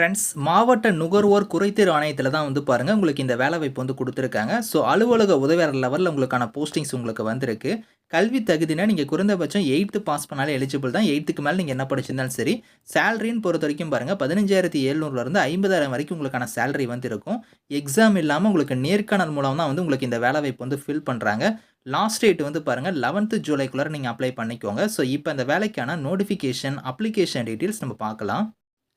Friends மாவட்ட நுகர்வோர் குறைத்தீர் ஆணையத்தில் தான் வந்து பாருங்கள் உங்களுக்கு இந்த வேலை வாய்ப்பு வந்து கொடுத்துருக்காங்க. ஸோ அலுவலக உதவியாளர் லெவலில் உங்களுக்கான போஸ்டிங்ஸ் உங்களுக்கு வந்திருக்கு. கல்வி தகுதினா நீங்கள் குறைந்தபட்சம் எயித்து பாஸ் பண்ணாலே எலிஜிபிள் தான். எயித்துக்கு மேலே நீங்கள் என்ன படிச்சிருந்தாலும் சரி சேலரின்னு பொறுத்த வரைக்கும் பாருங்கள் பதினஞ்சாயிரத்தி ஏழ்நூறுலேருந்து ஐம்பதாயிரம் வரைக்கும் உங்களுக்கான சேலரி வந்து இருக்கும் எக்ஸாம் இல்லாமல் உங்களுக்கு நேர்காணல் மூலம் தான் வந்து உங்களுக்கு இந்த வேலை வாய்ப்பு வந்து ஃபில் பண்ணுறாங்க லாஸ்ட் டேட் வந்து பாருங்கள் லெவன்த்து ஜூலைக்குள்ளே நீங்கள் அப்ளை பண்ணிக்கோங்க. ஸோ இப்போ இந்த வேலைக்கான நோட்டிஃபிகேஷன் அப்ளிகேஷன் டீட்டெயில்ஸ் நம்ம பார்க்கலாம்.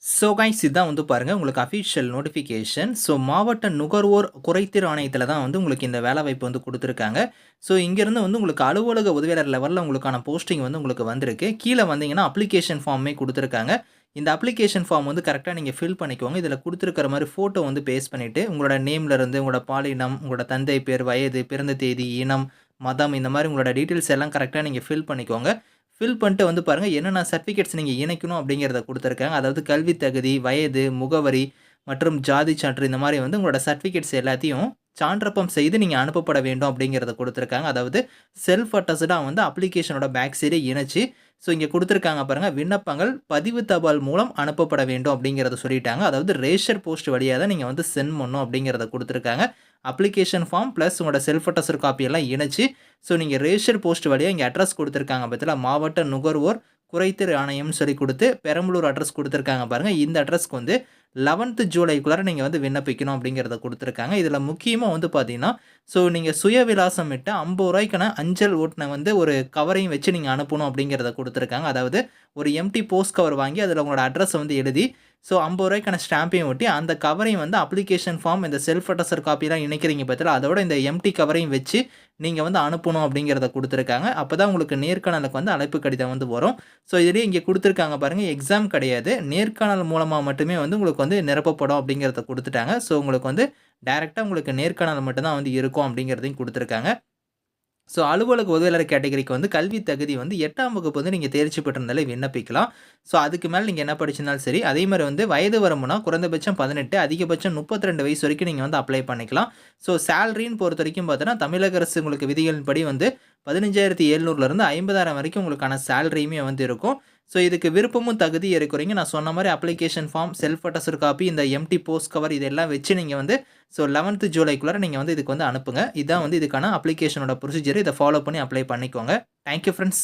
ஸோ கைஸ் இதுதான் வந்து பாருங்கள் உங்களுக்கு அஃபிஷியல் நோட்டிஃபிகேஷன் ஸோ மாவட்ட நுகர்வோர் குறைத்தீர் ஆணையத்தில் தான் வந்து உங்களுக்கு இந்த வேலை வாய்ப்பு வந்து கொடுத்துருக்காங்க. ஸோ இங்கேருந்து வந்து உங்களுக்கு அலுவலக உதவியாளர் லெவலில் உங்களுக்கான போஸ்டிங் வந்து உங்களுக்கு வந்திருக்கு. கீழே வந்தீங்கன்னா அப்ளிகேஷன் ஃபார்மே கொடுத்துருக்காங்க. இந்த அப்ளிகேஷன் ஃபார்ம் வந்து கரெக்டாக நீங்கள் ஃபில் பண்ணிக்கோங்க. இதில் கொடுத்துருக்கிற மாதிரி ஃபோட்டோ வந்து பேஸ் பண்ணிவிட்டு உங்களோட நேம்லேருந்து உங்களோட பாலினம் உங்களோட தந்தை பேர் வயது பிறந்த தேதி இனம் மதம் இந்த மாதிரி உங்களோட டீட்டெயில்ஸ் எல்லாம் கரெக்டாக நீங்கள் ஃபில் பண்ணிக்கோங்க. ஃபில் பண்ணிட்டு வந்து பாருங்கள் என்னென்ன சர்டிஃபிகேட்ஸ் நீங்கள் இணைக்கணும் அப்படிங்கிறத கொடுத்துருக்காங்க. அதாவது கல்வி தகுதி வயது முகவரி மற்றும் ஜாதி சான்று இந்த மாதிரி வந்து உங்களோட சர்டிஃபிகேட்ஸ் எல்லாத்தையும் சான்றப்பம் செய்து நீங்கள் அனுப்பப்பட வேண்டும் அப்படிங்கிறத கொடுத்துருக்காங்க. அதாவது செல்ஃப் அட்டஸ்டாக வந்து அப்ளிகேஷனோட பேக் சைடே இணைச்சி ஸோ இங்கே கொடுத்துருக்காங்க பாருங்கள் விண்ணப்பங்கள் பதிவு தபால் மூலம் அனுப்பப்பட வேண்டும் அப்படிங்கிறத சொல்லிட்டாங்க. அதாவது ரேஷர் போஸ்ட் வழியாக தான் நீங்கள் வந்து சென்ட் பண்ணணும் அப்படிங்கிறத கொடுத்துருக்காங்க. அப்ளிகேஷன் ஃபார்ம் ப்ளஸ் உங்களோட செல்ஃப் அட்டஸ்டர் காப்பியெல்லாம் இணைச்சி ஸோ நீங்கள் ரேஷர் போஸ்ட் வழியாக இங்கே அட்ரஸ் கொடுத்துருக்காங்க பற்றில மாவட்ட நுகர்வோர் குறைத்திரு ஆணையம்னு சொல்லி கொடுத்து பெரம்பலூர் அட்ரஸ் கொடுத்துருக்காங்க பாருங்கள் இந்த அட்ரஸ்க்கு வந்து லெவன்த்து ஜூலைக்குள்ளார நீங்கள் வந்து விண்ணப்பிக்கணும் அப்படிங்கிறத கொடுத்துருக்காங்க. இதில் முக்கியமாக வந்து பார்த்தீங்கன்னா ஸோ நீங்கள் சுய விலாசம் விட்டு ஐம்பது ரூபாய்க்கான அஞ்சல் ஓட்டின வந்து ஒரு கவரையும் வச்சு நீங்கள் அனுப்பணும் அப்படிங்கிறத கொடுத்துருக்காங்க. அதாவது ஒரு எம்டி போஸ்ட் கவர் வாங்கி அதில் உங்களோட அட்ரஸை வந்து எழுதி ஸோ ஐம்பது ரூபாய்க்கான ஸ்டாம்பையும் ஒட்டி அந்த கவரையும் வந்து அப்ளிகேஷன் ஃபார்ம் இந்த செல்ஃப் அட்டஸ்டர் காப்பிலாம் இணைக்கிறீங்க பற்றில அதோட இந்த எம்டி கவரையும் வச்சு நீங்கள் வந்து அனுப்பணும் அப்படிங்கிறத கொடுத்துருக்காங்க. அப்போ தான் உங்களுக்கு நேர்காணலுக்கு வந்து அழைப்பு கடிதம் வந்து வரும். ஸோ இதுலேயே இங்கே கொடுத்துருக்காங்க பாருங்கள் எக்ஸாம் கிடையாது. நேர்காணல் மூலமாக மட்டுமே வந்து உங்களுக்கு வந்து நிரப்பப்படும் அப்படிங்கிறத கொடுத்துட்டாங்க. ஸோ உங்களுக்கு வந்து டைரெக்டாக உங்களுக்கு நேர்காணல் மட்டும்தான் வந்து இருக்கும் அப்படிங்கிறதையும் கொடுத்துருக்காங்க. ஸோ அலுவலக உதவியாளர் கேட்டகரிக்கு வந்து கல்வி தகுதி வந்து எட்டாம் வகுப்பு வந்து நீங்கள் தேர்ச்சி பெற்றிருந்தாலே விண்ணப்பிக்கலாம். ஸோ அதுக்கு மேலே நீங்கள் என்ன படிச்சிருந்தாலும் சரி அதே மாதிரி வந்து வயது வரம்புனா குறைந்தபட்சம் பதினெட்டு அதிகபட்சம் முப்பத்தி ரெண்டு வயசு வரைக்கும் நீங்கள் வந்து அப்ளை பண்ணிக்கலாம். ஸோ சேலரின்னு பொறுத்த வரைக்கும் பார்த்தோன்னா தமிழக அரசு உங்களுக்கு விதிகளின்படி வந்து பதினஞ்சாயிரத்தி எழுநூறுலேருந்து ஐம்பதாயிரம் வரைக்கும் உங்களுக்கான சேலரியுமே வந்து இருக்கும். ஸோ இதுக்கு விருப்பமும் தகுதி இருக்கிறீங்க நான் சொன்ன மாதிரி application form self attested copy இந்த எம்டி போஸ்ட் கவர் இதெல்லாம் வச்சு நீங்கள் வந்து ஸோ லெவன்த்து ஜூலைக்குள்ளே நீங்கள் வந்து இதுக்கு வந்து அனுப்புங்க. இதான் வந்து இதுக்கான அப்ளிகேஷனோட ப்ரொசீஜர் இதை ஃபாலோ பண்ணி அப்ளை பண்ணிக்கோங்க. Thank you friends